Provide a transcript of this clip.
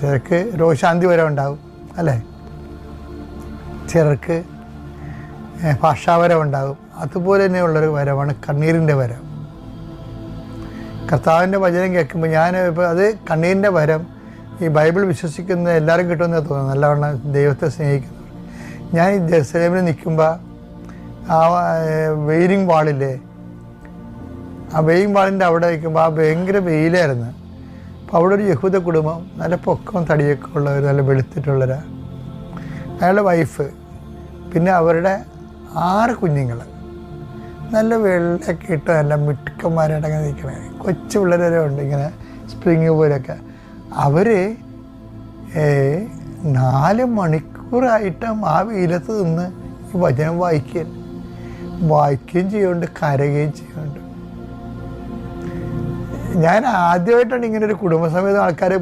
ചിലർക്ക് രോഗശാന്തി വരെ ഉണ്ടാവും അല്ലേ? ചിലർക്ക് ഭാഷാവരം ഉണ്ടാകും അതുപോലെ തന്നെയുള്ളൊരു വരമാണ് കണ്ണീരിന്റെ വരം. കർത്താവിന്റെ വചനം കേൾക്കുമ്പോൾ ഞാൻ ഇപ്പോൾ അത് കണ്ണീരിന്റെ വരം ഈ ബൈബിൾ വിശ്വസിക്കുന്ന എല്ലാവരും കിട്ടുമെന്ന് തോന്നുന്നു നല്ലവണ്ണം ദൈവത്തെ സ്നേഹിക്കുന്നു. ഞാൻ ഈ ജെറുസലേമിൽ നിൽക്കുമ്പോൾ ആ വെയിലിംഗ് വാളില്ലേ? ആ വെയിലിംഗ് വാളിന്റെ അവിടെ നിൽക്കുമ്പോൾ ആ ഭയങ്കര വെയിലായിരുന്നു. അപ്പോൾ അവിടെ ഒരു യഹൂദ കുടുംബം നല്ല പൊക്കവും തടിയൊക്കെ ഉള്ളവർ നല്ല വെളുത്തിട്ടുള്ളവരാ. അയാളുടെ വൈഫ് പിന്നെ അവരുടെ ആറ് കുഞ്ഞുങ്ങൾ നല്ല വെള്ളമൊക്കെ ഇട്ട് നല്ല മിട്ടുക്കന്മാരായിട്ടൊക്കെ നിൽക്കണേ കൊച്ചു പിള്ളേരെ ഉണ്ട് ഇങ്ങനെ സ്പ്രിങ് പോലൊക്കെ. അവർ നാല് മണിക്കൂറായിട്ട് ആ വെയിലത്ത് നിന്ന് ഈ വചനം വായിക്കുകയും വായിക്കുകയും ചെയ്യുന്നുണ്ട് കരയുകയും ചെയ്യുന്നുണ്ട്. ഞാൻ ആദ്യമായിട്ടാണ് ഇങ്ങനെ ഒരു കുടുംബസമേതം ആൾക്കാർ